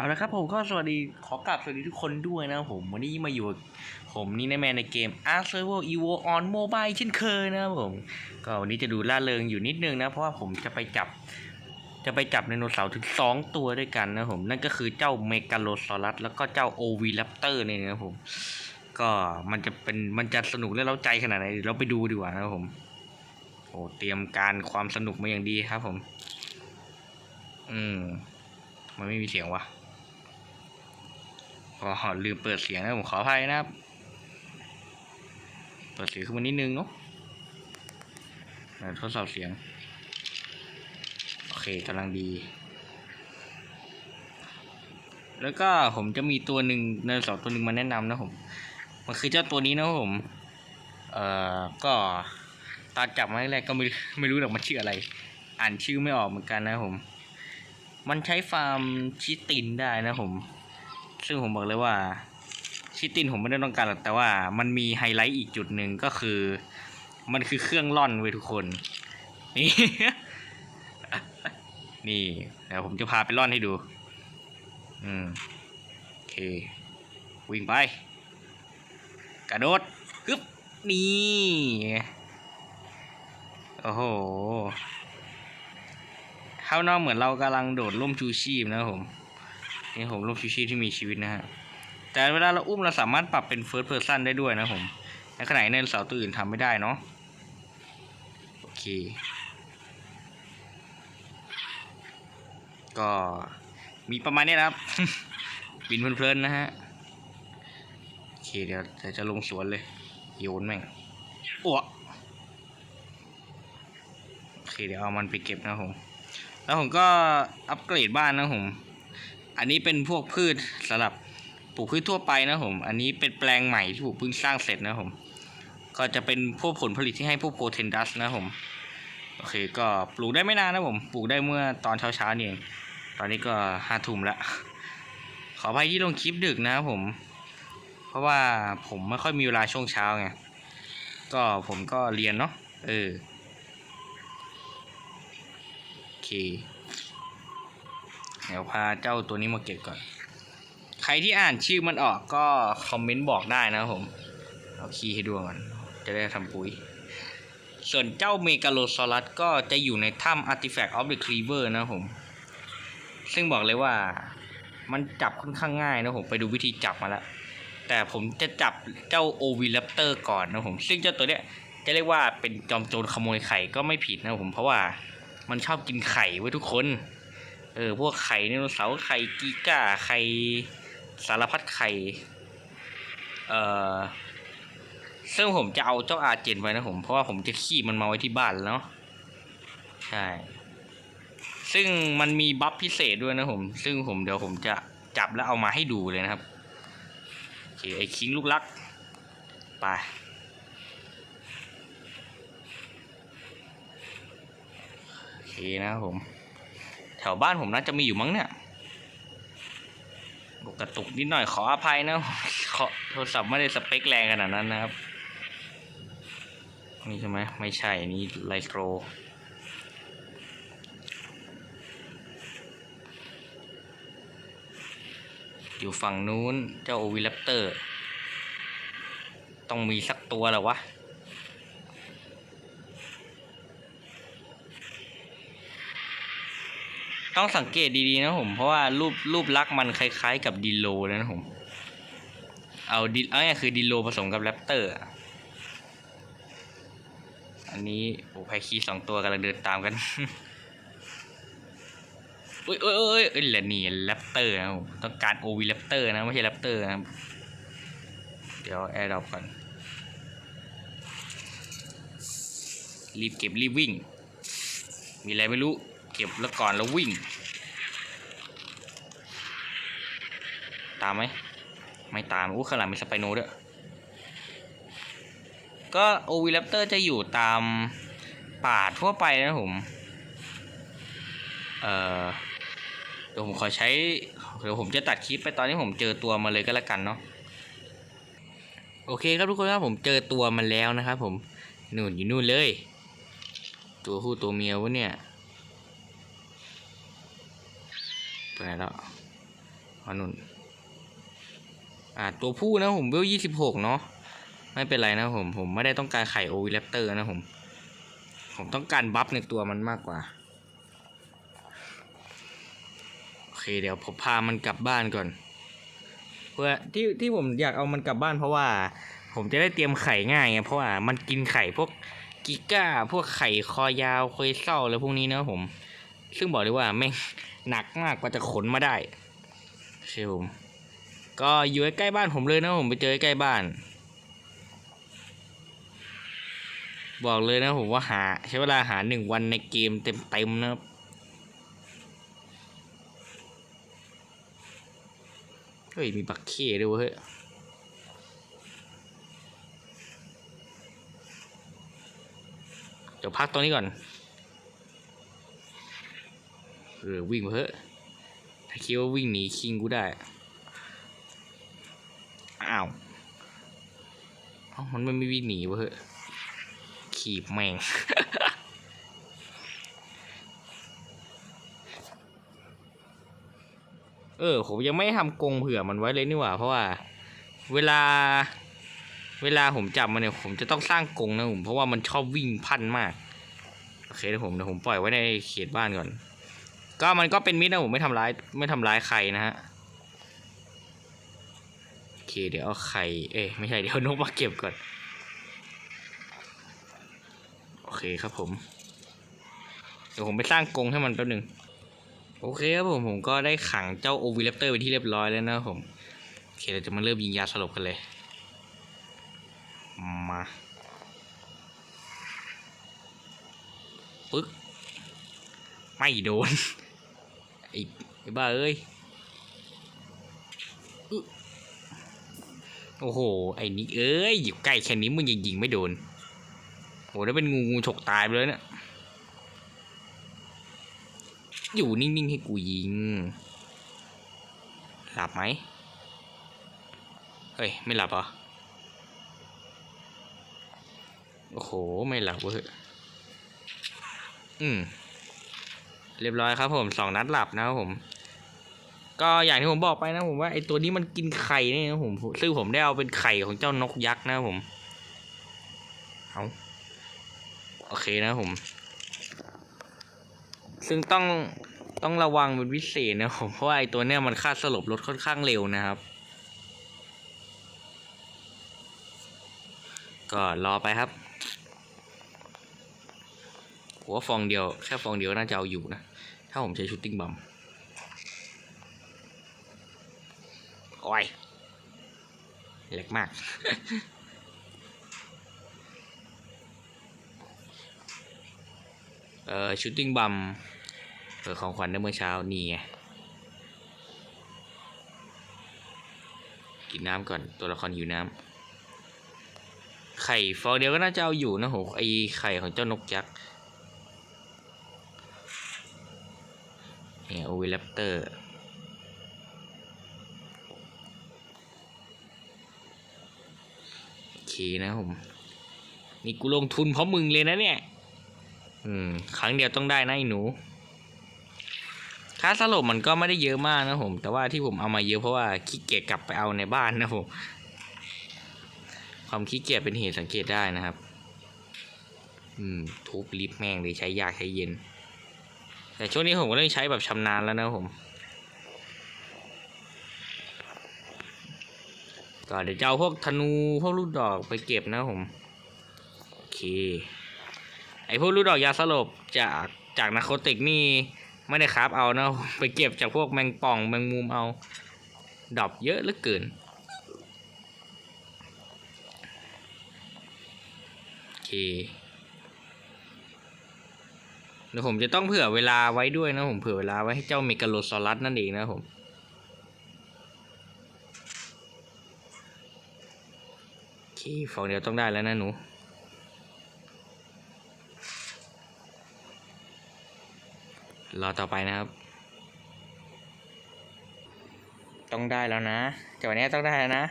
เอาละครับผมก็สวัสดีขอกราบสวัสดีทุกคนด้วยนะผม วันนี้มาอยู่กับผมนี่แนแมนในเกม Ark Survival Evo on Mobile เช่นเคยนะผม ก็วันนี้จะดูล่าเริงอยู่นิดนึงนะ เพราะว่าผมจะไปจับ จะไปจับไดโนเสาร์ถึง 2 ตัวด้วยกันนะผม นั่นก็คือเจ้าเมกาโลซอรัสแล้วก็เจ้าโอวีแรปเตอร์เนี่ยนะผม ก็มันจะเป็นมันจะสนุกและเร้าใจขนาดไหนเดี๋ยวเราไปดูดีกว่านะผมโอ้เตรียมการความสนุกมาอย่างดีครับผม อืมมันไม่มีเสียงวะ ก็ลืมเปิดเสียงนะผมขออภัยนะครับ เปิดเสียงขึ้นมานิดนึงเนาะทดสอบเสียง โอเคกำลังดี แล้วก็ผมจะมีตัวหนึ่งในสองตัวหนึ่งมาแนะนำนะผม มันคือเจ้าตัวนี้นะผม เอ่อ ก็ตอนจับมาแรกๆก็ไม่ไม่รู้หรอกมันชื่ออะไร อ่านชื่อไม่ออกเหมือนกันนะผม มันใช้ฟาร์มชิตินได้นะผม ซึ่งผมบอกเลยว่าชิตินผมไม่ได้ต้องการหรอกแต่ว่ามันมีไฮไลท์อีกจุดหนึ่งก็คือ มันคือเครื่องร่อนเว้ยทุกคน นี่ นี่เดี๋ยวผมจะพาไปร่อนให้ดู อืมโอเค วิ่งไป กระโดดฮึบนี่โอ้โหข้านอกเหมือนเรากำลังโดดร่มชูชีพนะผม นี่ผมร่มชูชีพที่มีชีวิตนะฮะแต่เวลาเราอุ้มเราสามารถปรับเป็น first person ได้ด้วยนะผมในขณะที่ในเสาร์ตัวอื่นทำไม่ได้เนาะโอเค ก็มีประมาณนี้นะครับ บินเพลินๆนะฮะโอเคเดี๋ยวจะลงสวนเลย โยนแม่งอ้วกโอเคเดี๋ยวเอามันไปเก็บนะผมแล้วผมก็อัปเกรดบ้านนะผม อันนี้เป็นพวกพืชสำหรับปลูกพืชทั่วไปนะผม อันนี้เป็นแปลงใหม่ที่ผมเพิ่งสร้างเสร็จนะผม ก็จะเป็นพวกผลผลิตที่ให้พวกโปรเทนดัสนะผม โอเค ก็ปลูกได้ไม่นานนะผม ปลูกได้เมื่อตอนเช้าๆนี่เอง ตอนนี้ก็ห้าทุ่มละ ขออภัยที่ลงคลิปดึกนะผม เพราะว่าผมไม่ค่อยมีเวลาช่วงเช้าไง ก็ผมก็เรียนเนาะ เออ โอเค เดี๋ยวพาเจ้าตัวนี้มาเก็บก่อน ใครที่อ่านชื่อมันออกก็คอมเมนต์บอกได้นะครับผมเอาคีย์ให้ดูก่อนจะได้ทำปุ๋ย ส่วนเจ้าเมกาโลซอรัสก็จะอยู่ในถ้ำ Artifact of the Cleaver นะครับผม ซึ่งบอกเลยว่ามันจับค่อนข้างง่ายนะผมไปดูวิธีจับมาแล้ว แต่ผมจะจับเจ้าโอวิ r รปเตอร์ก่อนนะผม ซึ่งเจ้าตัวเนี้ยจะเรียกว่าเป็นจอมโจรขโมยไข่ก็ไม่ผิดนะผมเพราะว่ามันชอบกินไข่ไว้ทุกคน เออพวกไข่ไดโนเสาร์ไข่กีก้าไข่สารพัดไข่ เอ่อ ซึ่งผมจะเอาเจ้าอาเจนไว้นะผม เพราะว่าผมจะขี้มันมาไว้ที่บ้านแล้วเนาะใช่ ซึ่งมันมีบัฟพิเศษด้วยนะผม ซึ่งผมเดี๋ยวผมจะจับแล้วเอามาให้ดูเลยนะครับโอเคไอ้คิงลูกลัก ไปโอเคนะครับผม แถวบ้านผมน่าจะมีอยู่มั้งเนี่ยกกระตุกนิดหน่อยขออภัยนะขอโทรศัพท์ไม่ได้สเปคแรงขนาดนั้นนะครับ นี่ใช่ไหมไม่ใช่นี่ไลโตรอยู่ฝั่งนู้นเจ้าโอวิ r รปเตอร์ ต้องมีสักตัวแหละวะ ต้องสังเกตดีๆนะผม เพราะว่ารูปรูปลักษณ์มันคล้าย ๆ กับดิโลเลยนะผม เอาดิเอาง่ยคือดิโลผสมกับแรปเตอร์ อันนี้โอ้ไพคีสองตัวกำลังเดินตามกันเอ้ยเอ้ยเอ้ยเอ้ยแหละนี่แรปเตอร์นะผมต้องการโอวีแรปเตอร์นะไม่ใช่แรปเตอร์นะเดี๋ยวแอร์ดรอปก่อน รีบเก็บรีบวิ่ง มีอะไรไม่รู้ ก็บแล้วก่อนแล้ววิ่ง ตามไหมไม่ตามอู้ข้างหลังมีสไปโนด้วยก็โอวีแรปเตอร์จะอยู่ตามป่าทั่วไปนะผม เอ่อเดี๋ยวผมขอใช้เดี๋ยวผมจะตัดคลิปไปตอนที่ผมเจอตัวมาเลยก็แล้วกันเนาะโอเคครับทุกคนครับผมเจอตัวมันแล้วนะครับผมนู่นอยู่นู่นเลย ตัวผู้ตัวเมียวะเนี่ย ไปไหนแล้วอ๋อนุ่นอ่าตัวผู้นะผมเวลยี่สิบหกเนาะไม่เป็นไรนะผมผมไม่ได้ต้องการไข่โอวิแรปเตอร์นะผม ผมต้องการบัฟในตัวมันมากกว่าโอเคเดี๋ยวผมพามันกลับบ้านก่อนเพื่อที่ที่ผมอยากเอามันกลับบ้านเพราะว่า ผมจะได้เตรียมไข่ง่ายไงเพราะว่ามันกินไข่พวกกิก้า พวกไข่คอยาวคอยเศร้าอะไรพวกนี้นะผม ซึ่งบอกเลยว่าแม่งหนักมากกว่าจะขนมาได้โอเคผมก็อยู่ใกล้บ้านผมเลยนะผมไปเจอใกล้บ้าน บอกเลยนะผมว่าหาใช้เวลาหาหนึ่งวันในเกมเต็มๆนะครับเฮ้ยมีบักเค้ด้วยเว้ยเดี๋ยวพักตรงนี้ก่อน เออวิ่งมาเถอะถ้าคิดว่าวิ่งหนีคิงกูได้อ้าวเอ้ามันไม่ไม่วิ่งหนีวะเฮ้ยขีบแม่งเออผมยังไม่ทำกรงเผื่อมันไว้เลยนี่หว่า เพราะว่า เวลา เวลาผมจับมันเนี่ย ผมจะต้องสร้างกรงนะผมเพราะว่ามันชอบวิ่งพันมาก โอเคเดี๋ยวผมเดี๋ยวผมปล่อยไว้ในเขตบ้านก่อน ก็มันก็เป็นมิตรนะผมไม่ทำร้ายไม่ทำร้ายใครนะฮะโอเคเดี๋ยวเอาไข่เอ้ไม่ใช่เดี๋ยวนกมาเก็บก่อนโอเคครับผมเดี๋ยวผมไปสร้างกรงให้มันแป๊บหนึงโอเคครับผมผมก็ได้ขังเจ้าโอวิเลปเตอร์ไปที่เรียบร้อยแล้วนะผมโอเคเราจะมาเริ่มยิงยาสลบกันเลยมาปึ๊กไม่โดน ไอ้ไอ้บ้าเอ้ยอึ๊ะโอ้โห ไอ้นิกเอ้ยอยู่ใกล้แค่นี้มึงยังยิงไม่โดนโหแล้วเป็นงูงูฉกตายไปเลยเนะี่ยอยู่นิ่งๆให้กูยิง หลับไหมเฮ้ย ไม่หลับเหรอ โอ้โห ไม่หลับเว้ย อืม เรียบร้อยครับผมสองนัดหลับนะครับผม ก็อย่างที่ผมบอกไปนะผมว่าไอตัวนี้มันกินไข่นี่นะผมซึ่งผมได้เอาเป็นไข่ของเจ้านกยักษ์นะครับผมเอาโอเคนะผม ซึ่งต้องต้องระวังเป็นพิเศษนะผมเพราะว่าไอตัวเนี้ยมันค่าสลบรถค่อนข้างเร็วนะครับ ก็รอไปครับ ผมว่าฟองเดียวแค่ฟองเดียวน่าจะเอาอยู่นะ ถ้าผมใช้ชูตติ้งบอมโอ้ยเล็กมาก เออชูตติ้งบัมเออของขวัญเมื่อเช้านี่ไงกินน้ำก่อนตัวละครหิวน้ำไข่ฟองเดียวก็น่าจะเอาอยู่นะโหไอไข่ของเจ้านกยักษ์ เนี่ยโอวิลปเตอร์โอเคนะผม นี่กูลงทุนเพราะมึงเลยนะเนี่ย อืม ครั้งเดียวต้องได้นะไอ้หนู ค่าสลบมันก็ไม่ได้เยอะมากนะผม แต่ว่าที่ผมเอามาเยอะเพราะว่าขี้เกียจกลับไปเอาในบ้านนะผม ความขี้เกียจเป็นเหตุสังเกตได้นะครับ อืม ทุบลิฟต์แม่งเลยใช้ยากใช้เย็น แต่ช่วงนี้ผมก็เริ่มใช้แบบชำนาญแล้วนะผม ก็เดี๋ยวจะเอาพวกธนูพวกลูกดอกไปเก็บนะผม โอเค ไอพวกลูกดอกยาสลบจากจากนาโคติกนี่ไม่ได้คราฟเอานะไปเก็บจากพวกแมงป่องแมงมุมเอาดอกเยอะเหลือเกินโอเค เดี๋ยวผมจะต้องเผื่อเวลาไว้ด้วยนะผมเผื่อเวลาไว้ให้เจ้าเมกาโลซอรัสนั่นเองนะผมโอเคฟองเดียวต้องได้แล้วนะหนู รอต่อไปนะครับ ต้องได้แล้วนะจังหวะนี้ต้องได้แล้วนะ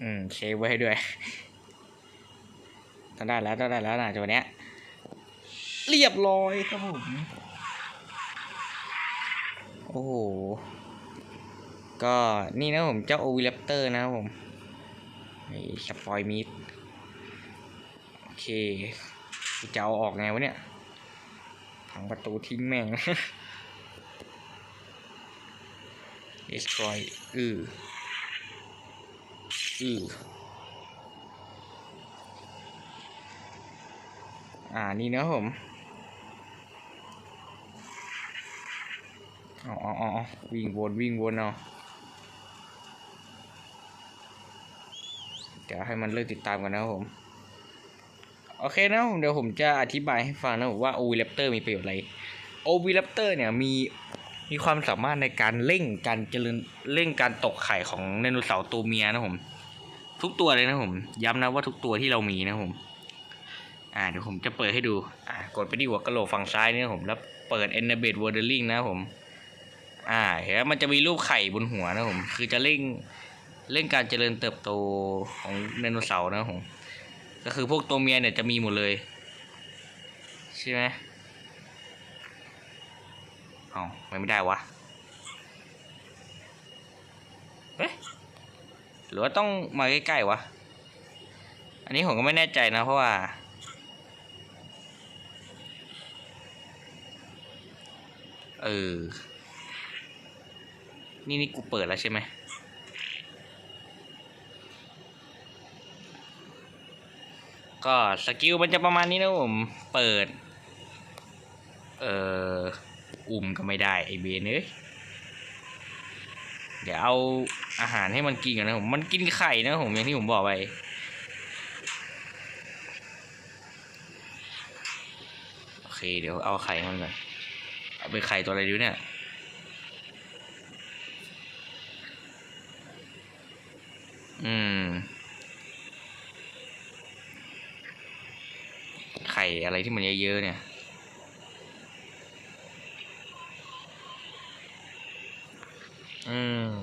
อืมเซฟไว้ด้วย ต้องได้แล้วต้องได้แล้วนะจังหวะนี้ เรียบร้อยครับผม โอ้โห ก็นี่นะผมเจ้าโอวิลเตอร์นะครับผมไอ้สปอยมิดโอเคจะเอาออกไงวะเนี่ยพังประตูทิ้งแม่ง destroy อืออืออ่า นี่นะผม อ๋ออ๋ออ๋อวิ่งวนวิ่งวนเอาเดี๋ยวให้มันเลิกติดตามกันนะครับผม โอเคนะผมเดี๋ยวผมจะอธิบายให้ฟังนะผมว่าโอวิล p เตอร์มีประโยชน์อะไรโอวิล p เตอร์เนี่ยมีมีความสามารถในการเร่งการเจริญเร่งการตกไข่ของไดโนเสาร์ตัวเมียนะผม ทุกตัวเลยนะผม ย้ำนะว่าทุกตัวที่เรามีนะผม อ่าเดี๋ยวผมจะเปิดให้ดู อ่ากดไปที่หัวกระโหลกฝั่งซ้ายนี่นะผมแล้วเปิด e n a b a t e Wordering นะผม อ่าเห็นไหมมันจะมีรูปไข่บนหัวนะผม คือจะเร่งเร่งการเจริญเติบโตของไดโนเสาร์นะผม ก็คือพวกตัวเมียเนี่ยจะมีหมดเลย ใช่ไหมเอาไม่ไม่ได้วะเอ๊ะหรือว่าต้องมาใกล้ๆวะ อันนี้ผมก็ไม่แน่ใจนะเพราะว่าเออ นี่นี่กูเปิดแล้วใช่ไหมก็สกิลมันจะประมาณนี้นะผม เปิด เอ่อ อุ่มก็ไม่ได้ไอเบนเอ้ยเดี๋ยวเอาอาหารให้มันกินก่อนนะผม มันกินไข่นะผมอย่างที่ผมบอกไป โอเค เดี๋ยวเอาไข่มันก่อนเอาไปไข่ตัวอะไรดีวเนี่ย อืม ไข่อะไรที่มันเยอะๆเนี่ยอืม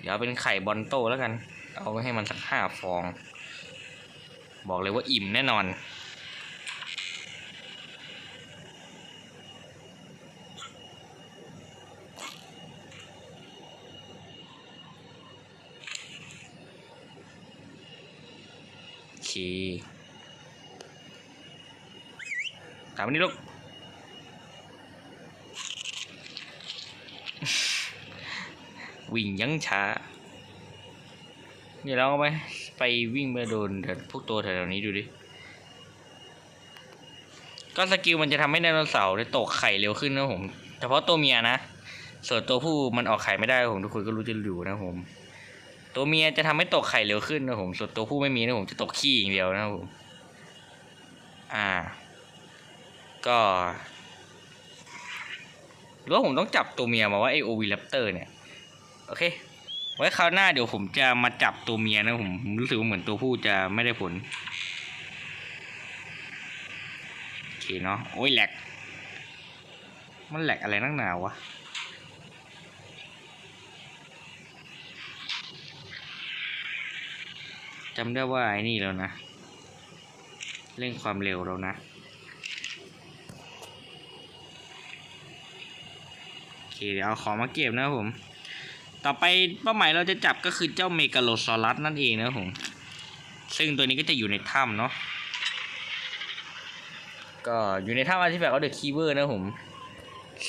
เดี๋ยวเป็นไข่บอลโตแล้วกัน เอาให้มันสักห้าฟอง บอกเลยว่าอิ่มแน่นอน คตามนี่ลูก วิ่งยังช้าเดี๋ยวเราเอาไปไปวิ่งไปโดนแถพวกตัวแถวนี้ดูดิ ก็สกิลมันจะทำให้ไดโนเสาร์ได้ตกไข่เร็วขึ้นนะผม เฉพาะตัวเมียนะ ส่วนตัวผู้มันออกไข่ไม่ได้ผมทุกคนก็รู้จะอยู่นะผม ตัวเมียจะทำให้ตกไข่เร็วขึ้นนะผมส่วนตัวผู้ไม่มีนะผมจะตกขี้อย่างเดียวนะครับผมอ่า ก็หรือว่าผมต้องจับตัวเมียมาว่าไอโอวิลปเตอร์เนี่ย โอเค ไว้คราวหน้าเดี๋ยวผมจะมาจับตัวเมียนะผมผมรู้สึกว่าเหมือนตัวผู้จะไม่ได้ผลโอเคเนาะโอ้ยแหลกมันแหลกอะไรนักหนาวะ จำได้ว่าไอ้นี่แล้วนะเร่งความเร็วแล้วนะโอเคเดี๋ยวเอาของมาเก็บนะผม ต่อไปเป้าหมายเราจะจับก็คือเจ้าเมกาโลซอรัสนั่นเองนะผม ซึ่งตัวนี้ก็จะอยู่ในถ้ำเนาะก็อยู่ในถ้ำอาร์ติแฟกต์ออเดอร์คีเวอร์นะผม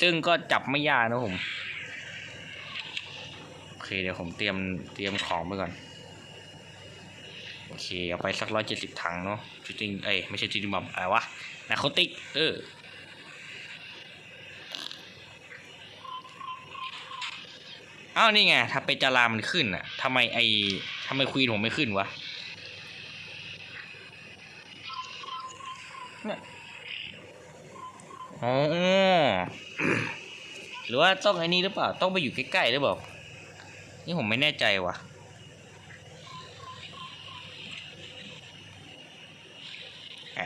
ซึ่งก็จับไม่ยากนะผม โอเคเดี๋ยวผมเตรียมเตรียมของไปก่อน โอเค เอาไปสักร้อยเจ็ดสิบถังเนาะจริงเอ้ยไม่ใช่จริงบอมอะไรวะนาโคติก เอออ้าวนี่ไงถ้าไปจารามันขึ้นอะทำไมไอทำไมควีนผมไม่ขึ้นวะเนี่ยอ๋อหรือว่าต้องไอ้นี่หรือเปล่า ต้องไปอยู่ใกล้ๆหรือเปล่า นี่ผมไม่แน่ใจว่ะ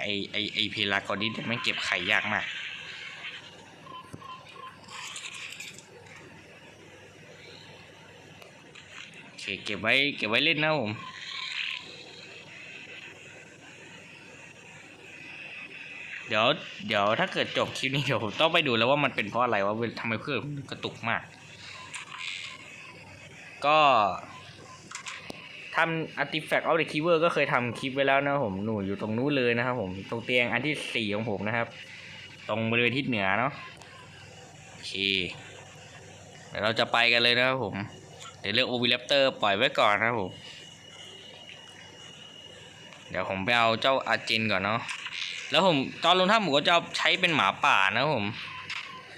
ไอไอไอเพลากอนิดมันเก็บไข่ยากมากโอเคเก็บไว้เก็บไว้เล่นนะผมเดี๋ยวเดี๋ยวถ้าเกิดจบคลิปนี้เดี๋ยวผมต้องไปดูแล้วว่ามันเป็นเพราะอะไรว่าทำไมเครื่องมันกระตุกมาก ก็ ทำ Artifact of the Keeper ก็เคยทำคลิปไว้แล้วนะผมหนูอยู่ตรงนู้นเลยนะครับผมตรงเตียงอันที่สี่ของผมนะครับ ตรงบริเวณทิศเหนือเนาะโอเคเดี๋ยวเราจะไปกันเลยนะครับผม เดี๋ยวเรื่องโอวิเลปเตอร์ปล่อยไว้ก่อนนะครับผม เดี๋ยวผมไปเอาเจ้าอาจินก่อนเนาะแล้วผมตอนลงถ้ำผมก็จะเอาใช้เป็นหมาป่านะครับผม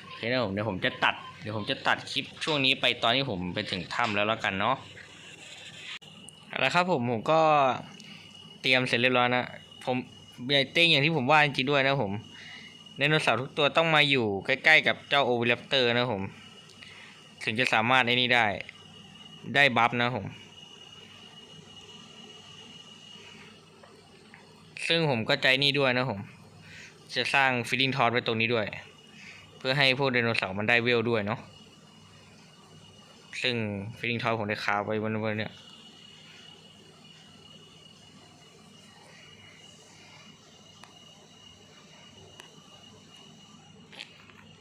โอเคนะผมเดี๋ยวผมจะตัดเดี๋ยวผมจะตัดคลิปช่วงนี้ไปตอนที่ผมไปถึงถ้ำแล้วแล้วกันเนาะ เอาละครับผมผมก็เตรียมเสร็จเรียบร้อยนะ ผมใหญ่เต้งอย่างที่ผมว่าจริงด้วยนะผมไดโนเสาร์ทุกตัวต้องมาอยู่ใกล้ๆกับเจ้าโอวิเลปเตอร์นะผม ถึงจะสามารถไอ้นี่ได้ ได้บัฟนะผม ซึ่งผมก็ใจนี่ด้วยนะผม จะสร้างฟิลลิ่งทอสไว้ตรงนี้ด้วย เพื่อให้พวกไดโนเสาร์มันได้เวลด้วยเนาะซึ่งฟิลลิ่งทอสผมได้คาไว้บนบนเนี่ย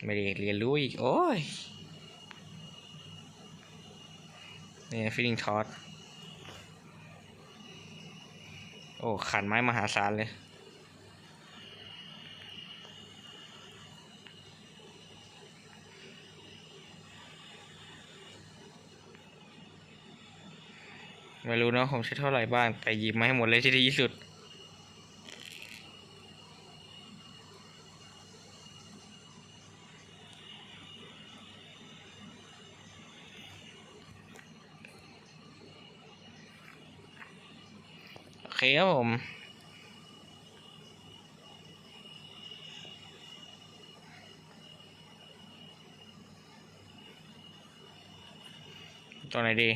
ไม่ได้เรียนรู้อีก โอ้ยเนี่ยฟิลลิ่งทอสโอ้ขันไม้มหาศาลเลยไม่รู้เนอะผมใช้เท่าไหร่บ้าง แต่หยิบมาให้หมดเลยที่ดีที่สุด เคครับผมตัวไหนดี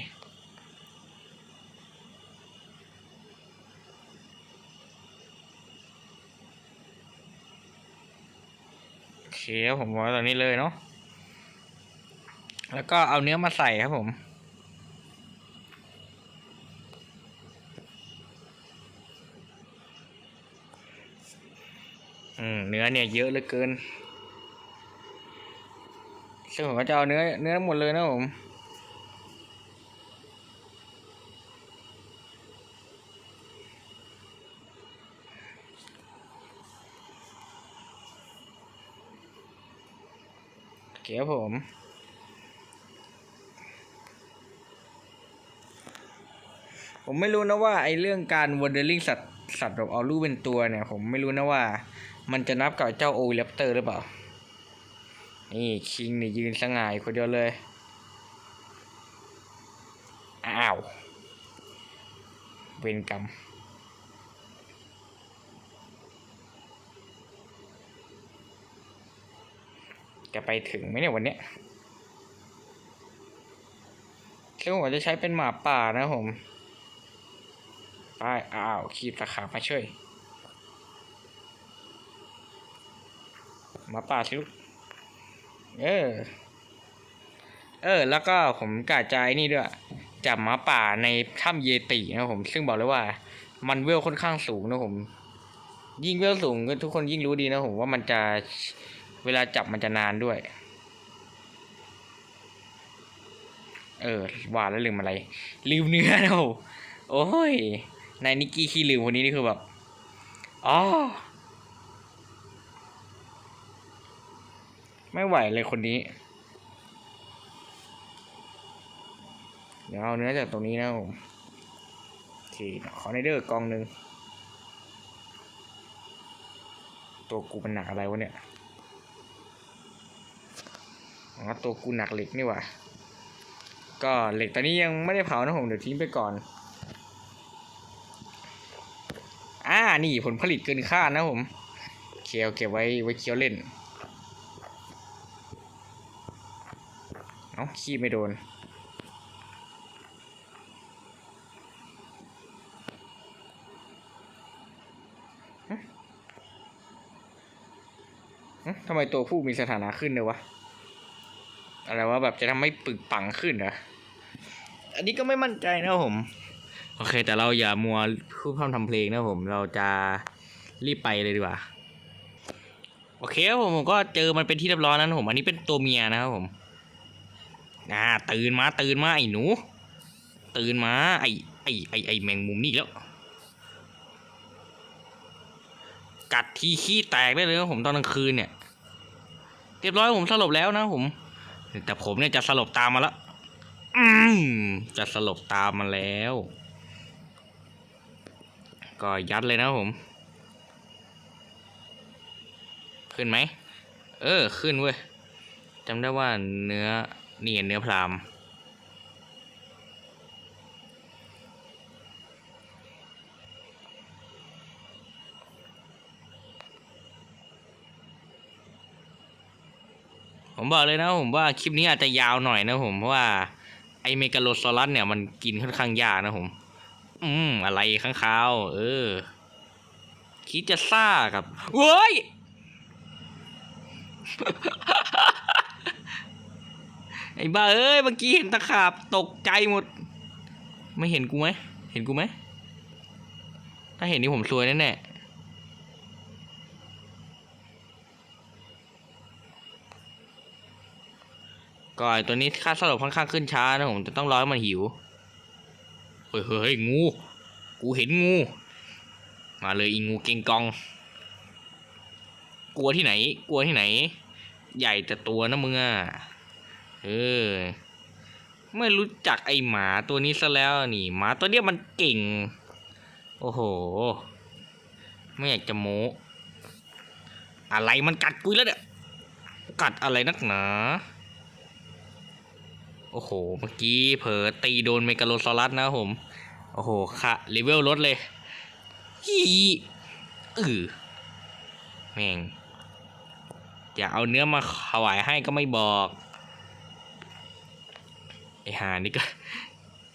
โอเคครับผมว่าตัวนี้เลยเนาะแล้วก็เอาเนื้อมาใส่ครับผม อืม เนื้อเนี่ยเยอะเหลือเกินซึ่งผมก็จะเอาเนื้อเนื้อหมดเลยนะผมเคครับผมผมไม่รู้นะว่าไอเรื่องการว a นเดอร์ลิงสัตว์สัตว์แบบเอาลูกเป็นตัวเนี่ย ผมไม่รู้นะว่า มันจะนับกับเจ้าโอวิลปเตอร์หรือเปล่า นี่คิงนี่ยืนสง่ายคนเดียวเลย อ้าว เวรกรรมจะไปถึงไหมเนี่ยวันนี้ซึ่งผมจะใช้เป็นหมาป่านะผม ไป อ้าว ขีดตะขาบมาช่วย มาป่าสิลูกเออ เออ แล้วก็ผมกะใจนี่ด้วย จับหมาป่าในถ้ำเยตินะผม ซึ่งบอกเลยว่า มันเวลค่อนข้างสูงนะผม ยิ่งเวลสูงทุกคนยิ่งรู้ดีนะผมว่ามันจะเวลาจับมันจะนานด้วย เออว่าแล้วลืมอะไร ลืมเนื้อนะโอ้ยนายนิกกี้ขี้ลืมคนนี้นี่คือแบบอ๋อ ไม่ไหวเลยคนนี้ เดี๋ยวเอาเนื้อจากตรงนี้นะผมโอเคขอในเดอร์กองหนึ่งตัวกูมันหนักอะไรวะเนี่ย อ๋อ ตัวกูหนักเหล็กนี่หว่า ก็เหล็กตอนนี้ยังไม่ได้เผานะผม เดี๋ยวทิ้งไปก่อน อ่า นี่ผลผลิตเกินคาดนะผม เคียวเก็บไว้ไว้เคียวเล่น เอ้าขี้ไม่โดน ทำไมตัวผู้มีสถานะขึ้นเลยวะ อะไรวะแบบจะทำให้ปึกปังขึ้นเหรอ อันนี้ก็ไม่มั่นใจนะผม โอเค แต่เราอย่ามัวพูดพร่ำทำเพลงนะผม เราจะรีบไปเลยดีกว่า โอเคครับผมผมก็เจอมันเป็นที่เรียบร้อยแล้วนะผม อันนี้เป็นตัวเมียนะครับผม อ่าตื่นมาตื่นมาไอ้หนู ตื่นมาไอ้ไอ้ไอ้ไอ้แมงมุมนี่แล้วกัดทีขี้แตกได้เลยนะผมตอนกลางคืนเนี่ยเรียบร้อยผมสลบแล้วนะผม แต่ผมเนี่ยจะสลบตามมาแล้วอืมจะสลบตามมาแล้ว ก็ยัดเลยนะผม ขึ้นไหมเออขึ้นเว้ยจำได้ว่าเนื้อ นี่เนื้อพรามผมบอกเลยนะผมว่าคลิปนี้อาจจะยาวหน่อยนะผมเพราะว่าไอเมกาโลซอรัสเนี่ยมันกินค่อนข้างยากนะผม อืมอะไรข้างคาว เออ คิดจะซ่ากับเว้ย ไอ้บ้าเอ้ยเมื่อกี้เห็นตะขาบตกใจหมด ไม่เห็นกูไหมเห็นกูไหมถ้าเห็นนี่ผมซวยแน่ๆก่อนตัวนี้ค่าสลบค่อนข้างขึ้นช้านะผมจะต้องรอให้มันหิวเฮ้ยเฮ้ยเฮ้ยงู กูเห็นงู มาเลยอีงูเกงกอง กลัวที่ไหน กลัวที่ไหน ใหญ่แต่ตัวนะมึงอะ เออ ไม่รู้จักไอหมาตัวนี้ซะแล้วนี่ หมาตัวเนี้ยมันเก่ง โอ้โห ไม่อยากจะโมอะไรมันกัดกูอีกแล้วเนี่ย กัดอะไรนักหนา โอ้โห เมื่อกี้เผลอตีโดนเมกาโลซอรัสนะผม โอ้โห ค่ะเลเวลลดเลยฮีเออแม่งอยากเอาเนื้อมาถวายให้ก็ไม่บอก อหานี่ก็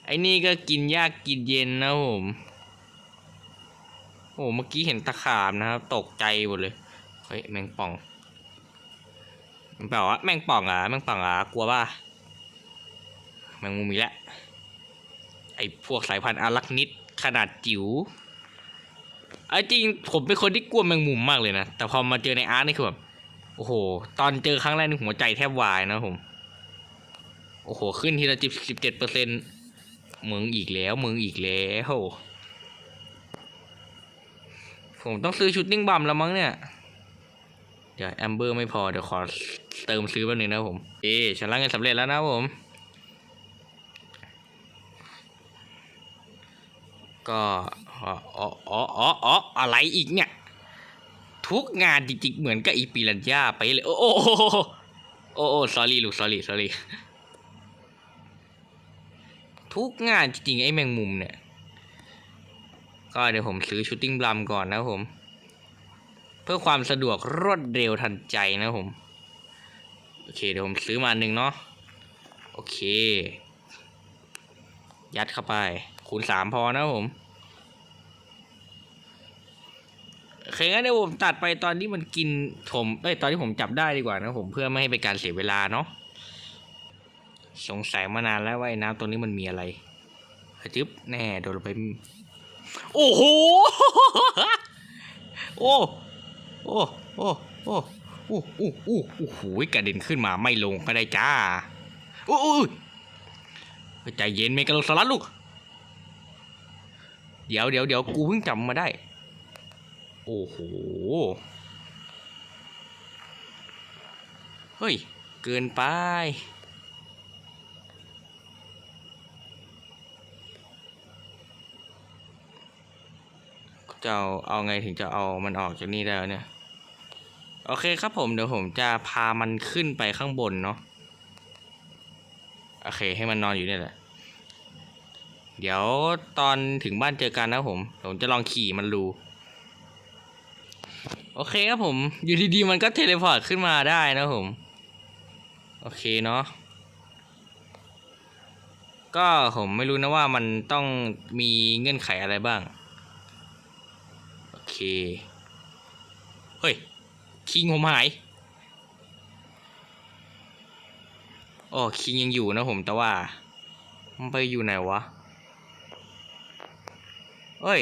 ไอนี่ก็กินยากกินเย็นนะผมโอ้เมื่อกี้เห็นตะขาบนะครับ ตกใจหมดเลย เฮ้ย แมงป่องแมงป่องอะแมงป่องอะแมงป่องอะกลัวป่ะแมงมุมอีกแล้วไอพวกสายพันธุ์อารักนิดขนาดจิ๋วเอจริงผมเป็นคนที่กลัวแมงมุมมากเลยนะ แต่พอมาเจอในอาร์ตนี่คือแบบ โอ้โห ตอนเจอครั้งแรกนี่หัวใจแทบวายนะผม โอ้โห ขึ้นทีละจิบสิบเจ็ดเปอร์เซ็นต์มึงอีกแล้ว มึงอีกแล้ว ผมต้องซื้อชุดนิ่งบัมแล้วมั้งเนี่ย เดี๋ยวแอมเบอร์ไม่พอ เดี๋ยวขอเติมซื้อแป๊บนึงนะผม เอ๊ฉันล้างเงินสำเร็จแล้วนะผม ก็อ๋ออ๋ออ๋ออ๋ออะไรอีกเนี่ย ทุกงานจริงๆเหมือนกับอีปีรัญญาไปเลย โอ้โอ้โอ้โอ้โอ้โอ้ sorry ลูก sorry sorry ทุกงานจริงๆ ไอ้แมงมุมเนี่ย ก็เดี๋ยวผมซื้อชูตติ้งบลัมก่อนนะผม เพื่อความสะดวกรวดเร็วทันใจนะผม โอเคเดี๋ยวผมซื้อมาหนึ่งเนาะโอเค ยัดเข้าไป คูณสามพอนะผมโอเคงั้นเดี๋ยวผมตัดไปตอนที่มันกินผมเอ้ยตอนที่ผมจับได้ดีกว่านะผมเพื่อไม่ให้เป็นการเสียเวลาเนาะ สงสัยมานานแล้วว่าไอ้น้ำตัวนี้มันมีอะไรจึ๊บแน่โดนไป โอ้โห โอ้ โอ้ โอ้ โอ้โอ้โอ้โอ้โอ้โหกระเด็นขึ้นมาไม่ลงก็ได้จ้า โอ้โยใจเย็นเมกะโลสลัดลูก เดี๋ยวเดี๋ยวเดี๋ยวกูเพิ่งจำมาได้ โอ้โห เฮ้ย เกินไป จะเอาเอาไงถึงจะเอามันออกจากนี่ได้แล้วเนี่ย โอเคครับผมเดี๋ยวผมจะพามันขึ้นไปข้างบนเนาะโอเคให้มันนอนอยู่เนี่ยแหละ เดี๋ยวตอนถึงบ้านเจอกันนะผมผมจะลองขี่มันดูโอเคครับผม อยู่ดีๆมันก็เทเลพอร์ตขึ้นมาได้นะผม โอเคเนาะก็ผมไม่รู้นะว่ามันต้องมีเงื่อนไขอะไรบ้าง เค เฮ้ย คิงผมหายโอ้คิงยังอยู่นะผมแต่ว่า มันไปอยู่ไหนวะ เอ้ย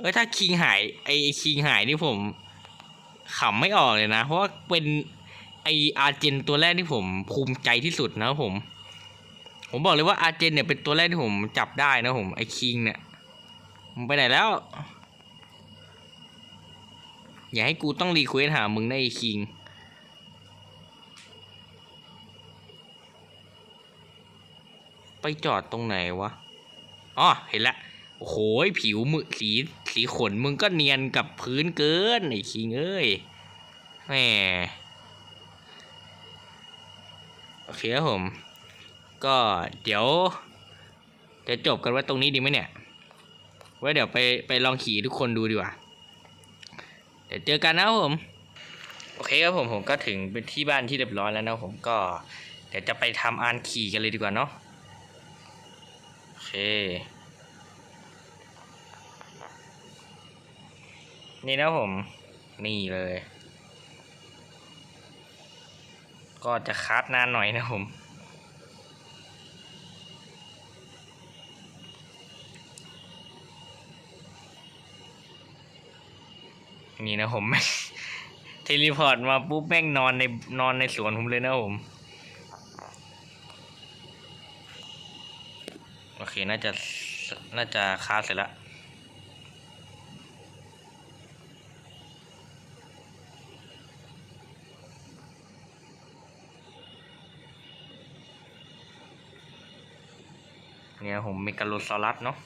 เอ้ย ถ้าคิงหาย ไอ้คิงหายนี่ผมขำไม่ออกเลยนะ เพราะว่าเป็นไออาร์เจนตัวแรกที่ผมภูมิใจที่สุดนะผม ผมบอกเลยว่าอาร์เจนเนี่ยเป็นตัวแรกที่ผมจับได้นะผมไอ้คิงเนี่ยมึงไปไหนแล้ว อย่าให้กูต้องรีเควสหามึงในไอคิง ไปจอดตรงไหนวะอ๋อเห็นละ โอ้โหผิวมึสีสีขนมึงก็เนียนกับพื้นเกินไอ้คิงเอ้ยแหมโอเคครับผม ก็เดี๋ยว จะจบกันไว่าตรงนี้ดีไหมเนี่ยไว้เดี๋ยวไปไปลองขี่ทุกคนดูดีกว่า เดี๋ยวเจอกันนะครับผม โอเคครับผมผมก็ถึงเป็นที่บ้านที่เรียบร้อยแล้วนะผมก็ เดี๋ยวจะไปทำอานขี่กันเลยดีกว่าเนาะโอเค นี่นะผมนี่เลย ก็จะคัดนานหน่อยนะผม นี่นะผมเทเลพอร์ตมาปุ๊บแม่งนอนในนอนในสวนผมเลยนะผมโอเคน่าจะน่าจะคาเสร็จแล้วเนี่ยผมมีกาโลซอรัสเนาะ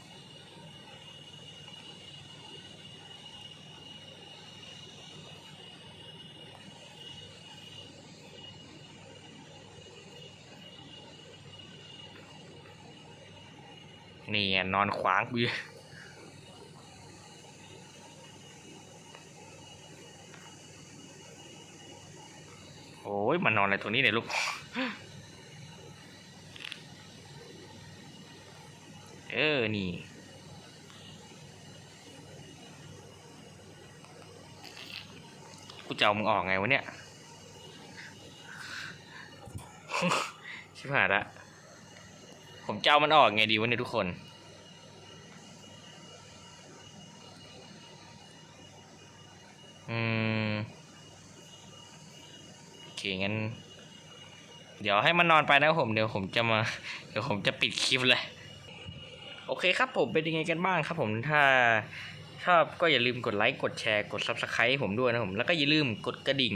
นี่นอนขวางกูโอ้ยมันนอนอะไรตรงนี้เนี่ยลูกเออ นี่ กูจะเอามึงออกไงวะเนี่ย ชิบหายละ ผมจะเอามันออกไงดีวะเนี่ยทุกคน อืม โอเคงั้น เดี๋ยวให้มันนอนไปนะครับผม เดี๋ยวผมจะมา เดี๋ยวผมจะปิดคลิปเลย โอเคครับผมเป็นยังไงกันบ้างครับผมถ้าชอบก็อย่าลืมกดไลค์ กดแชร์ กด subscribe ให้ผมด้วยนะผม แล้วก็อย่าลืมกดกระดิ่ง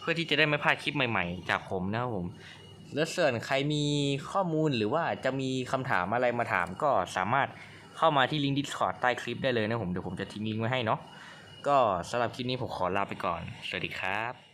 เพื่อที่จะได้ไม่พลาดคลิปใหม่ๆ จากผมนะครับผม แล้วส่วนใครมีข้อมูลหรือว่าจะมีคำถามอะไรมาถามก็สามารถเข้ามาที่ลิงก์ Discord ใต้คลิปได้เลยนะผม เดี๋ยวผมจะทิ้งลิงก์ไว้ให้เนาะก็สำหรับคลิปนี้ผมขอลาไปก่อน สวัสดีครับ